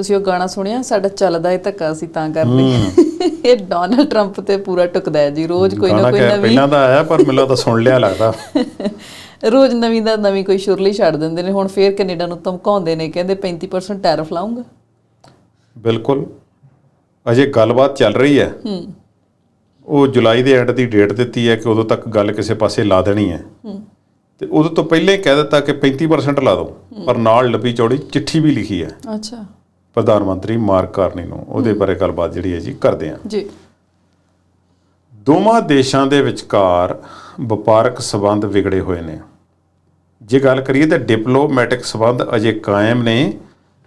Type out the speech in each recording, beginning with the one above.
ਤੁਸੀਂ ਉਹ ਗਾਣਾ ਸੁਣਿਆ? ਸਾਡਾ ਚੱਲਦਾ ਏ ਧੱਕਾ ਅਸੀਂ ਤਾਂ ਕਰਦੇ। ਇਹ ਡੋਨਲਡ ਟਰੰਪ ਤੇ ਪੂਰਾ ਟੁਕਦਾ ਹੈ ਜੀ। ਰੋਜ਼ ਕੋਈ ਨਾ ਕੋਈ ਨਵੀਂ ਪਹਿਲਾਂ ਤਾਂ ਆਇਆ ਪਰ ਮੈਨੂੰ ਤਾਂ ਸੁਣ ਲਿਆ ਲੱਗਦਾ। ਰੋਜ਼ ਨਵੀਂ ਦਾ ਨਵੀਂ ਕੋਈ ਸ਼ੁਰਲੀ ਛੱਡ ਦਿੰਦੇ ਨੇ। ਹੁਣ ਫੇਰ ਕੈਨੇਡਾ ਨੂੰ ਧਮਕਾਉਂਦੇ ਨੇ ਕਹਿੰਦੇ 35% ਟੈਰਿਫ ਲਾਉਂਗਾ। ਬਿਲਕੁਲ। ਅਜੇ ਗੱਲਬਾਤ ਚੱਲ ਰਹੀ ਹੈ। ਹੂੰ। ਉਹ ਜੁਲਾਈ ਦੇ ਐਂਡ ਦੀ ਡੇਟ ਦਿੱਤੀ ਹੈ ਕਿ ਉਦੋਂ ਤੱਕ ਗੱਲ ਕਿਸੇ ਪਾਸੇ ਲਾ ਦੇਣੀ ਹੈ। ਤੇ ਉਦੋਂ ਤੋਂ ਪਹਿਲਾਂ ਹੀ ਕਹਿ ਦਿੱਤਾ ਕਿ 35% ਲਾ ਦਿਓ। ਪਰ ਨਾਲ ਲੱਭੀ ਚੌੜੀ ਚਿੱਠੀ ਵੀ ਲਿਖੀ ਹੈ। ਅੱਛਾ। ਪ੍ਰਧਾਨ ਮੰਤਰੀ ਮਾਰਕ ਕਾਰਨੀ ਨੂੰ ਉਹਦੇ ਬਾਰੇ ਗੱਲਬਾਤ ਜਿਹੜੀ ਹੈ ਜੀ ਕਰਦੇ ਹਾਂ। ਜੀ। ਦੋਵਾਂ ਦੇਸ਼ਾਂ ਦੇ ਵਿਚਕਾਰ ਵਪਾਰਕ ਸਬੰਧ ਵਿਗੜੇ ਹੋਏ ਨੇ। ਜੇ ਗੱਲ ਕਰੀਏ ਤਾਂ ਡਿਪਲੋਮੈਟਿਕ ਸਬੰਧ ਅਜੇ ਕਾਇਮ ਨੇ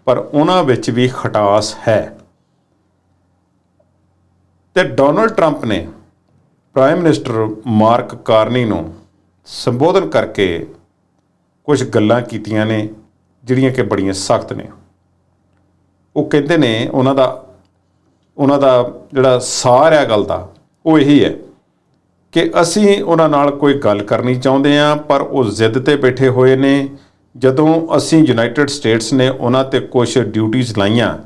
ਪਰ ਉਹਨਾਂ ਵਿੱਚ ਵੀ ਖਟਾਸ ਹੈ। ਤੇ ਡੋਨਲਡ ਟਰੰਪ ਨੇ ਪ੍ਰਾਈਮ ਮਿਨਿਸਟਰ ਮਾਰਕ ਕਾਰਨੀ ਨੂੰ ਸੰਬੋਧਨ ਕਰਕੇ ਕੁਝ ਗੱਲਾਂ ਕੀਤੀਆਂ ਨੇ ਜਿਹੜੀਆਂ ਕਿ ਬੜੀਆਂ ਸਖਤ ਨੇ। ਉਹ ਕਹਿੰਦੇ ਨੇ ਉਹਨਾਂ ਦਾ ਉਹਨਾਂ ਦਾ ਜਿਹੜਾ ਸਾਰ ਹੈ ਗੱਲ ਦਾ, ਉਹ ਇਹੀ ਹੈ ਕਿ ਅਸੀਂ ਉਹਨਾਂ ਨਾਲ ਕੋਈ ਗੱਲ ਕਰਨੀ ਚਾਹੁੰਦੇ ਹਾਂ, ਪਰ ਉਹ ਜ਼ਿੱਦ ਤੇ ਬੈਠੇ ਹੋਏ ਨੇ। ਜਦੋਂ ਅਸੀਂ ਯੂਨਾਈਟਿਡ ਸਟੇਟਸ ਨੇ ਉਹਨਾਂ ਤੇ ਕੁਝ ਡਿਊਟੀਆਂ ਲਾਈਆਂ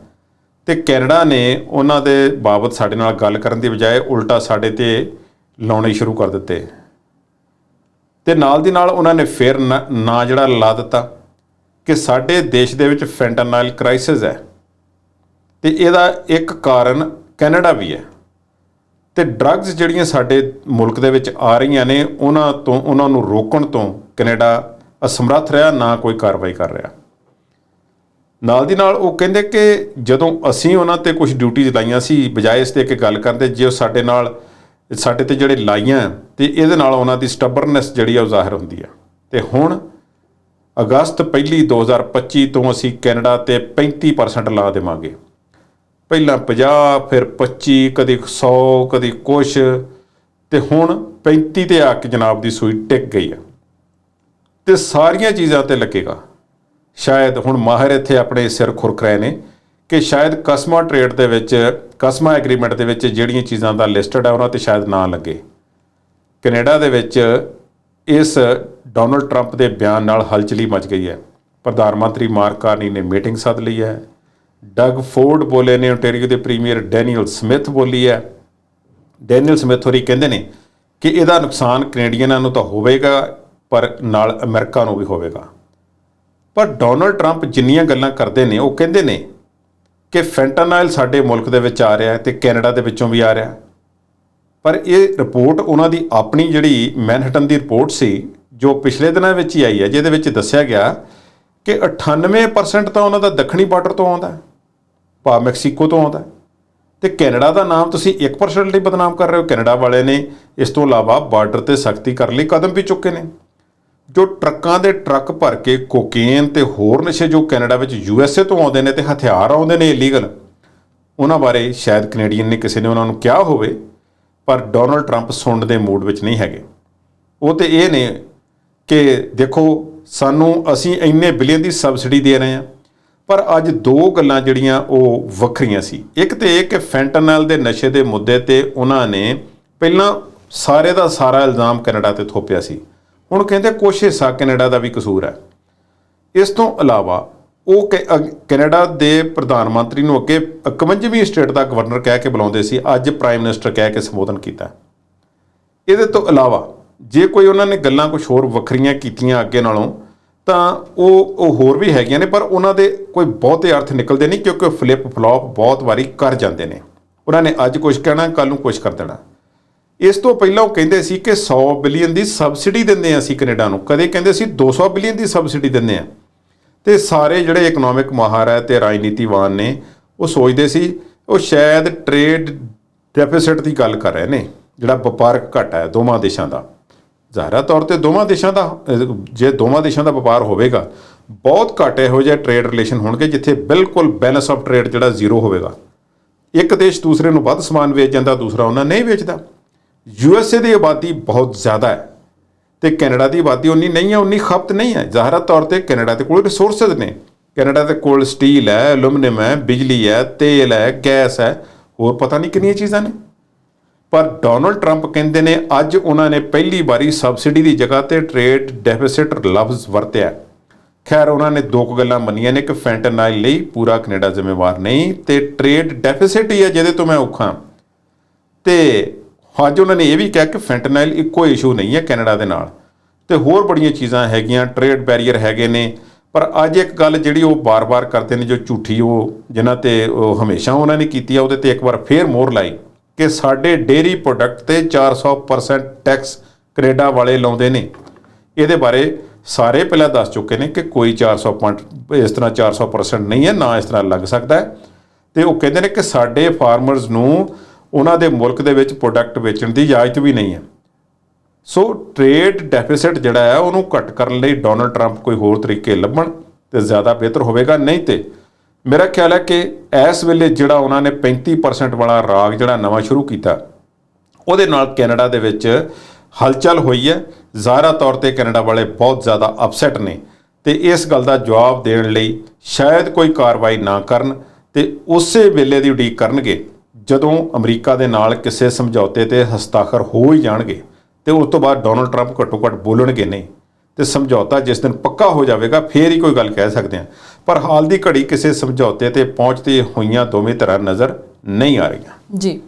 ਤੇ ਕੈਨੇਡਾ ਨੇ ਉਹਨਾਂ ਦੇ ਬਾਬਤ ਸਾਡੇ ਨਾਲ ਗੱਲ ਕਰਨ ਦੀ ਬਜਾਏ ਉਲਟਾ ਸਾਡੇ ਤੇ ਲਾਉਣੇ ਸ਼ੁਰੂ ਕਰ ਦਿੱਤੇ। ਤੇ ਨਾਲ ਦੀ ਨਾਲ ਉਹਨਾਂ ਨੇ ਫਿਰ ਨਾ ਨਾ ਜਿਹੜਾ ਲਾ ਦਿੱਤਾ ਕਿ ਸਾਡੇ ਦੇਸ਼ ਦੇ ਵਿੱਚ ਫੈਂਟਾਨਾਈਲ ਕ੍ਰਾਈਸਿਸ ਹੈ। ਤੇ ਇਹਦਾ ਇੱਕ ਕਾਰਨ ਕੈਨੇਡਾ ਵੀ ਹੈ। ਤੇ ਡਰੱਗਸ ਜਿਹੜੀਆਂ ਸਾਡੇ ਮੁਲਕ ਦੇ ਵਿੱਚ ਆ ਰਹੀਆਂ ਨੇ, ਉਹਨਾਂ ਤੋਂ, ਉਹਨਾਂ ਨੂੰ ਰੋਕਣ ਤੋਂ ਕੈਨੇਡਾ ਅਸਮਰੱਥ ਰਿਹਾ, ਨਾ ਕੋਈ ਕਾਰਵਾਈ ਕਰ ਰਿਹਾ। ਨਾਲ ਦੀ ਨਾਲ ਉਹ ਕਹਿੰਦੇ ਕਿ ਜਦੋਂ ਅਸੀਂ ਉਹਨਾਂ ਤੇ ਕੁਝ ਡਿਊਟੀਜ਼ ਲਾਈਆਂ ਸੀ, ਬਜਾਏ ਇਸ ਤੇ ਕਿ ਗੱਲ ਕਰਦੇ, ਜੇ ਉਹ ਸਾਡੇ ਨਾਲ, ਸਾਡੇ ਤੇ ਜਿਹੜੇ ਲਾਈਆਂ, ਤੇ ਇਹਦੇ ਨਾਲ ਉਹਨਾਂ ਦੀ ਸਟਬਰਨੈਸ ਜਿਹੜੀ ਆ ਉਹ ਜ਼ਾਹਿਰ ਹੁੰਦੀ ਆ। ਤੇ ਹੁਣ ਅਗਸਤ ਪਹਿਲੀ 2025 ਤੋਂ ਅਸੀਂ ਕੈਨੇਡਾ ਤੇ 35% ਲਾ ਦੇਵਾਂਗੇ। ਪਹਿਲਾਂ 50 ਫਿਰ 25 ਕਦੀ 100 ਕਦੀ ਕੁਛ। ਤੇ ਹੁਣ 35 ਤੇ ਆ ਕੇ ਜਨਾਬ ਦੀ ਸੂਈ ਟਿਕ ਗਈ ਆ। ਤੇ ਸਾਰੀਆਂ ਚੀਜ਼ਾਂ ਤੇ ਲੱਗੇਗਾ। ਸ਼ਾਇਦ ਹੁਣ ਮਾਹਿਰ ਇੱਥੇ ਆਪਣੇ ਸਿਰ ਖੁਰਕ ਰਹੇ ਨੇ ਕਿ ਸ਼ਾਇਦ ਕਸਮਾ ਟ੍ਰੇਡ ਦੇ ਵਿੱਚ ਕਸਮਾ ਐਗਰੀਮੈਂਟ ਦੇ ਵਿੱਚ ਜਿਹੜੀਆਂ ਚੀਜ਼ਾਂ ਦਾ ਲਿਸਟਡ ਹੈ ਉਹਨਾਂ ਤੇ ਸ਼ਾਇਦ ਨਾ ਲੱਗੇ। ਕੈਨੇਡਾ ਦੇ ਵਿੱਚ ਇਸ ਡੋਨਲਡ ਟਰੰਪ ਦੇ ਬਿਆਨ ਨਾਲ ਹਲਚਲੀ ਮਚ ਗਈ ਹੈ। ਪ੍ਰਧਾਨ ਮੰਤਰੀ ਮਾਰਕ ਕਾਰਨੀ ਨੇ ਮੀਟਿੰਗ ਸੱਦ ਲਈ ਹੈ। ਡਗ ਫੋਰਡ ਬੋਲੇ ਨੇ, ontario ਦੇ ਪ੍ਰੀਮੀਅਰ ਡੈਨੀਅਲ ਸਮਿਥ ਬੋਲੀ ਹੈ। ਡੈਨੀਅਲ ਸਮਿਥ ਹੋਰੀ ਕਹਿੰਦੇ ਨੇ ਕਿ ਇਹਦਾ ਨੁਕਸਾਨ ਕੈਨੇਡੀਅਨਾਂ ਨੂੰ ਤਾਂ ਹੋਵੇਗਾ, ਪਰ ਨਾਲ ਅਮਰੀਕਾ ਨੂੰ ਵੀ ਹੋਵੇਗਾ। ਪਰ ਡੋਨਲਡ ਟਰੰਪ ਜਿੰਨੀਆਂ ਗੱਲਾਂ ਕਰਦੇ ਨੇ, ਉਹ ਕਹਿੰਦੇ ਨੇ ਕਿ ਫੈਂਟਾਨਾਈਲ ਸਾਡੇ ਮੁਲਕ ਦੇ ਵਿੱਚ ਆ ਰਿਹਾ ਹੈ ਤੇ ਕੈਨੇਡਾ ਦੇ ਵਿੱਚੋਂ ਵੀ ਆ ਰਿਹਾ ਪਰ ਇਹ ਰਿਪੋਰਟ ਉਹਨਾਂ ਦੀ ਆਪਣੀ ਜਿਹੜੀ ਮੈਨਹਟਨ ਦੀ ਰਿਪੋਰਟ ਸੀ, ਜੋ ਪਿਛਲੇ ਦਿਨਾਂ ਵਿੱਚ ਹੀ ਆਈ ਹੈ, ਜਿਹਦੇ ਵਿੱਚ ਦੱਸਿਆ ਗਿਆ ਕਿ 98% ਤਾਂ ਉਹਨਾਂ ਦਾ ਦੱਖਣੀ ਬਾਰਡਰ ਤੋਂ ਆਉਂਦਾ ਹੈ। ਭਾ ਮੈਕਸੀਕੋ ਤੋਂ ਆਉਂਦਾ ਹੈ। ਤੇ ਕੈਨੇਡਾ ਦਾ ਨਾਮ ਤੁਸੀਂ 1% ਲਈ ਬਦਨਾਮ ਕਰ ਰਹੇ ਹੋ। ਕੈਨੇਡਾ ਵਾਲੇ ਨੇ ਇਸ ਤੋਂ ਇਲਾਵਾ ਬਾਰਡਰ ਤੇ ਸਖਤੀ ਕਰਨ ਲਈ ਕਦਮ ਵੀ ਚੁੱਕੇ ਨੇ। ਜੋ ਟਰੱਕਾਂ ਦੇ ਟਰੱਕ ਭਰ ਕੇ ਕੋਕੇਨ ਤੇ ਹੋਰ ਨਸ਼ੇ ਜੋ ਕੈਨੇਡਾ ਵਿੱਚ ਯੂਐਸਏ ਤੋਂ ਆਉਂਦੇ ਨੇ ਤੇ ਹਥਿਆਰ ਆਉਂਦੇ ਨੇ ਇਲੀਗਲ ਉਹਨਾਂ ਬਾਰੇ ਸ਼ਾਇਦ ਕੈਨੇਡੀਅਨ ਨੇ ਕਿਸੇ ਨੇ ਉਹਨਾਂ ਨੂੰ ਕਿਹਾ ਹੋਵੇ, ਪਰ ਡੋਨਲਡ ਟਰੰਪ ਸੁਣਨ ਦੇ ਮੂਡ ਵਿੱਚ ਨਹੀਂ ਹੈਗੇ। ਉਹ ਤੇ ਇਹ ਨੇ ਕਿ ਦੇਖੋ, ਸਾਨੂੰ ਅਸੀਂ ਇੰਨੇ ਬਿਲੀਅਨ ਦੀ ਸਬਸਿਡੀ ਦੇ ਰਹੇ ਹਾਂ। ਪਰ ਅੱਜ ਦੋ ਗੱਲਾਂ ਜਿਹੜੀਆਂ ਉਹ ਵੱਖਰੀਆਂ ਸੀ। ਇੱਕ ਤੇ ਇਹ ਕਿ ਫੈਂਟਨਲ ਦੇ ਨਸ਼ੇ ਦੇ ਮੁੱਦੇ ਤੇ ਉਹਨਾਂ ਨੇ ਪਹਿਲਾਂ ਸਾਰੇ ਦਾ ਸਾਰਾ ਇਲਜ਼ਾਮ ਕੈਨੇਡਾ ਤੇ ਥੋਪਿਆ ਸੀ। ਹੁਣ ਕਹਿੰਦੇ ਕੁਛ ਹਿੱਸਾ ਕੈਨੇਡਾ ਦਾ ਵੀ ਕਸੂਰ ਹੈ। ਇਸ ਤੋਂ ਇਲਾਵਾ ਉਹ ਕੈ- ਕੈਨੇਡਾ ਦੇ ਪ੍ਰਧਾਨ ਮੰਤਰੀ ਨੂੰ ਅੱਗੇ 51ਵੀਂ ਸਟੇਟ ਦਾ ਗਵਰਨਰ ਕਹਿ ਕੇ ਬੁਲਾਉਂਦੇ ਸੀ, ਅੱਜ ਪ੍ਰਾਈਮ ਮਿਨਿਸਟਰ ਕਹਿ ਕੇ ਸੰਬੋਧਨ ਕੀਤਾ। ਇਹਦੇ ਤੋਂ ਇਲਾਵਾ ਜੇ ਕੋਈ ਉਹਨਾਂ ਨੇ ਗੱਲਾਂ ਕੁਝ ਹੋਰ ਵੱਖਰੀਆਂ ਕੀਤੀਆਂ ਅੱਗੇ ਨਾਲੋਂ ਤਾਂ ਉਹ ਉਹ ਹੋਰ ਵੀ ਹੈਗੀਆਂ ਨੇ, ਪਰ ਉਹਨਾਂ ਦੇ ਕੋਈ ਬਹੁਤੇ ਅਰਥ ਨਿਕਲਦੇ ਨਹੀਂ, ਕਿਉਂਕਿ ਫਲਿੱਪ ਫਲॉप ਬਹੁਤ ਵਾਰੀ ਕਰ ਜਾਂਦੇ ਨੇ। ਉਹਨਾਂ ਨੇ ਅੱਜ ਕੁਝ ਕਹਿਣਾ ਕੱਲ ਨੂੰ ਕੁਝ ਕਰ ਦੇਣਾ। ਇਸ ਤੋਂ ਪਹਿਲਾਂ ਉਹ ਕਹਿੰਦੇ ਸੀ ਕਿ 100 ਬਿਲੀਅਨ ਦੀ ਸਬਸਿਡੀ ਦਿੰਦੇ ਆ ਅਸੀਂ ਕੈਨੇਡਾ ਨੂੰ। ਕਦੇ ਕਹਿੰਦੇ ਸੀ 200 ਬਿਲੀਅਨ ਦੀ ਸਬਸਿਡੀ ਦਿੰਦੇ ਆ ਤੇ ਸਾਰੇ ਜਿਹੜੇ ਇਕਨੋਮਿਕ ਮਾਹਰ ਹੈ ਤੇ ਰਾਜਨੀਤੀਵਾਨ ਨੇ, ਉਹ ਸੋਚਦੇ ਸੀ, ਉਹ ਸ਼ਾਇਦ ਟ੍ਰੇਡ ਡੈਫਿਸਿਟ ਦੀ ਗੱਲ ਕਰ ਰਹੇ ਨੇ, ਜਿਹੜਾ ਵਪਾਰਕ ਘਾਟਾ ਹੈ ਦੋਵਾਂ ਦੇਸ਼ਾਂ ਦਾ। ਜ਼ਾਹਰਾ ਤੌਰ ਤੇ ਦੋਵਾਂ ਦੇਸ਼ਾਂ ਦਾ ਜੇ ਦੋਵਾਂ ਦੇਸ਼ਾਂ ਦਾ ਵਪਾਰ ਹੋਵੇਗਾ, ਬਹੁਤ ਘੱਟ ਇਹੋ ਜਿਹੇ ਟ੍ਰੇਡ ਰਿਲੇਸ਼ਨ ਹੋਣਗੇ ਜਿੱਥੇ ਬਿਲਕੁਲ ਬੈਲੈਂਸ ਆਫ ਟ੍ਰੇਡ ਜਿਹੜਾ ਜ਼ੀਰੋ ਹੋਵੇਗਾ। ਇੱਕ ਦੇਸ਼ ਦੂਸਰੇ ਨੂੰ ਵੱਧ ਸਮਾਨ ਵੇਚ ਜਾਂਦਾ, ਦੂਸਰਾ ਉਹਨਾਂ ਨਹੀਂ ਵੇਚਦਾ। ਯੂ ਐੱਸ ਏ ਦੀ ਆਬਾਦੀ ਬਹੁਤ ਜ਼ਿਆਦਾ ਹੈ ਤੇ ਕੈਨੇਡਾ ਦੀ ਆਬਾਦੀ ਉਨੀ ਨਹੀਂ ਹੈ, ਉਨੀ ਖਪਤ ਨਹੀਂ ਹੈ। ਜ਼ਾਹਰਾ ਤੌਰ ਤੇ ਕੈਨੇਡਾ ਦੇ ਕੋਲ ਰਿਸੋਰਸਸ ਨੇ। ਕੈਨੇਡਾ ਦੇ ਕੋਲ ਸਟੀਲ ਹੈ ਐਲੂਮੀਨੀਅਮ ਹੈ, ਬਿਜਲੀ ਹੈ, ਤੇਲ ਹੈ ਗੈਸ ਹੈ, ਹੋਰ ਪਤਾ ਨਹੀਂ ਕਿੰਨੀਆਂ ਚੀਜ਼ਾਂ ਨੇ। ਪਰ ਡੋਨਲਡ ਟਰੰਪ ਕਹਿੰਦੇ ਨੇ ਅੱਜ ਉਹਨਾਂ ਨੇ ਪਹਿਲੀ ਵਾਰੀ ਸਬਸਿਡੀ ਦੀ ਜਗ੍ਹਾ ਤੇ ਟ੍ਰੇਡ ਡੈਫਿਸਿਟ ਲਫ਼ਜ਼ ਵਰਤਿਆ ਖੈਰ, ਉਹਨਾਂ ਨੇ ਦੋ ਕੁ ਗੱਲਾਂ ਮੰਨੀਆਂ ਨੇ ਕਿ ਫੈਂਟਨਾਈਲ ਲਈ ਪੂਰਾ ਕੈਨੇਡਾ ਜ਼ਿੰਮੇਵਾਰ ਨਹੀਂ ਤੇ ਟ੍ਰੇਡ ਡੈਫਿਸਿਟ ਹੀ ਹੈ ਜਿਹਦੇ ਤੋਂ ਮੈਂ ਔਖਾ ਤੇ ਅੱਜ ਉਹਨਾਂ ਨੇ ਇਹ ਵੀ ਕਿਹਾ ਕਿ ਫੈਂਟਨਾਈਲ ਇੱਕੋ ਇਸ਼ੂ ਨਹੀਂ ਹੈ ਕੈਨੇਡਾ ਦੇ ਨਾਲ। ਤੇ ਹੋਰ ਬੜੀਆਂ ਚੀਜ਼ਾਂ ਹੈਗੀਆਂ, ਟ੍ਰੇਡ ਬੈਰੀਅਰ ਹੈਗੇ ਨੇ, ਪਰ ਅੱਜ ਇੱਕ ਗੱਲ ਜਿਹੜੀ ਉਹ ਬਾਰ-ਬਾਰ ਕਰਦੇ ਨੇ ਜੋ ਝੂਠੀ ਉਹ, ਜਿਨ੍ਹਾਂ ਤੇ ਉਹ ਹਮੇਸ਼ਾ ਉਹਨਾਂ ਨੇ ਕੀਤੀ ਆ, ਉਹਦੇ ਤੇ ਇੱਕ ਵਾਰ ਫੇਰ ਮੋਹਰ ਲਾਈ। ਕਿ ਸਾਡੇ ਡੇਰੀ ਪ੍ਰੋਡਕਟ ਤੇ 400% ਟੈਕਸ ਕੈਨੇਡਾ ਵਾਲੇ ਲਾਉਂਦੇ ਨੇ। ਇਹਦੇ ਬਾਰੇ ਸਾਰੇ ਪਹਿਲਾਂ ਦੱਸ ਚੁੱਕੇ ਨੇ ਕਿ ਕੋਈ 400 ਪੁਆਇੰਟ ਇਸ ਤਰ੍ਹਾਂ 400% ਨਹੀਂ ਹੈ, ਨਾ ਇਸ ਤਰ੍ਹਾਂ ਲੱਗ ਸਕਦਾ ਹੈ। ਤੇ ਉਹ ਕਹਿੰਦੇ ਨੇ ਕਿ ਸਾਡੇ ਫਾਰਮਰਸ ਨੂੰ ਉਹਨਾਂ ਦੇ ਮੁਲਕ ਦੇ ਵਿੱਚ ਪ੍ਰੋਡਕਟ ਵੇਚਣ ਦੀ ਇਜਾਜ਼ਤ ਵੀ ਨਹੀਂ ਹੈ। ਸੋ ਟ੍ਰੇਡ ਡੈਫਿਸਿਟ ਜਿਹੜਾ ਹੈ, ਉਹਨੂੰ ਘਟ ਕਰਨ ਲਈ ਡੋਨਲਡ ਟਰੰਪ ਕੋਈ ਹੋਰ ਤਰੀਕੇ ਲੱਭਣ ਤੇ ਜ਼ਿਆਦਾ ਬਿਹਤਰ ਹੋਵੇਗਾ, ਨਹੀਂ ਤੇ ਮੇਰਾ ਖਿਆਲ ਹੈ ਕਿ ਇਸ ਵੇਲੇ ਜਿਹੜਾ ਉਹਨਾਂ ਨੇ 35% ਵਾਲਾ ਰਾਗ ਜਿਹੜਾ ਨਵਾਂ ਸ਼ੁਰੂ ਕੀਤਾ, ਉਹਦੇ ਨਾਲ ਕੈਨੇਡਾ ਦੇ ਵਿੱਚ ਹਲਚਲ ਹੋਈ ਹੈ। ਜ਼ਾਹਰਾ ਤੌਰ ਤੇ ਕੈਨੇਡਾ ਵਾਲੇ ਬਹੁਤ ਜ਼ਿਆਦਾ ਅਪਸੈਟ ਨੇ ਤੇ ਇਸ ਗੱਲ ਦਾ ਜਵਾਬ ਦੇਣ ਲਈ ਸ਼ਾਇਦ ਕੋਈ ਕਾਰਵਾਈ ਨਾ ਕਰਨ ਤੇ ਉਸੇ ਵੇਲੇ ਦੀ ਉਡੀਕ ਕਰਨਗੇ, ਜਦੋਂ ਅਮਰੀਕਾ ਦੇ ਨਾਲ ਕਿਸੇ ਸਮਝੌਤੇ ਤੇ ਹਸਤਾਖਰ ਹੋ ਹੀ ਜਾਣਗੇ ਤੇ ਉਸ ਤੋਂ ਬਾਅਦ ਡੋਨਲਡ ਟਰੰਪ ਘੱਟੋ ਘੱਟ ਬੋਲਣਗੇ ਨਹੀਂ। ਤੇ ਸਮਝੌਤਾ ਜਿਸ ਦਿਨ ਪੱਕਾ ਹੋ ਜਾਵੇਗਾ, ਫੇਰ ਹੀ ਕੋਈ ਗੱਲ ਕਹਿ ਸਕਦੇ ਹਾਂ। ਪਰ ਹਾਲ ਦੀ ਘੜੀ ਕਿਸੇ ਸਮਝੌਤੇ ਤੇ ਪਹੁੰਚਦੇ ਹੋਈਆਂ ਦੋਵੇਂ ਤਰ੍ਹਾਂ ਨਜ਼ਰ ਨਹੀਂ ਆ ਰਹੀਆਂ। ਜੀ।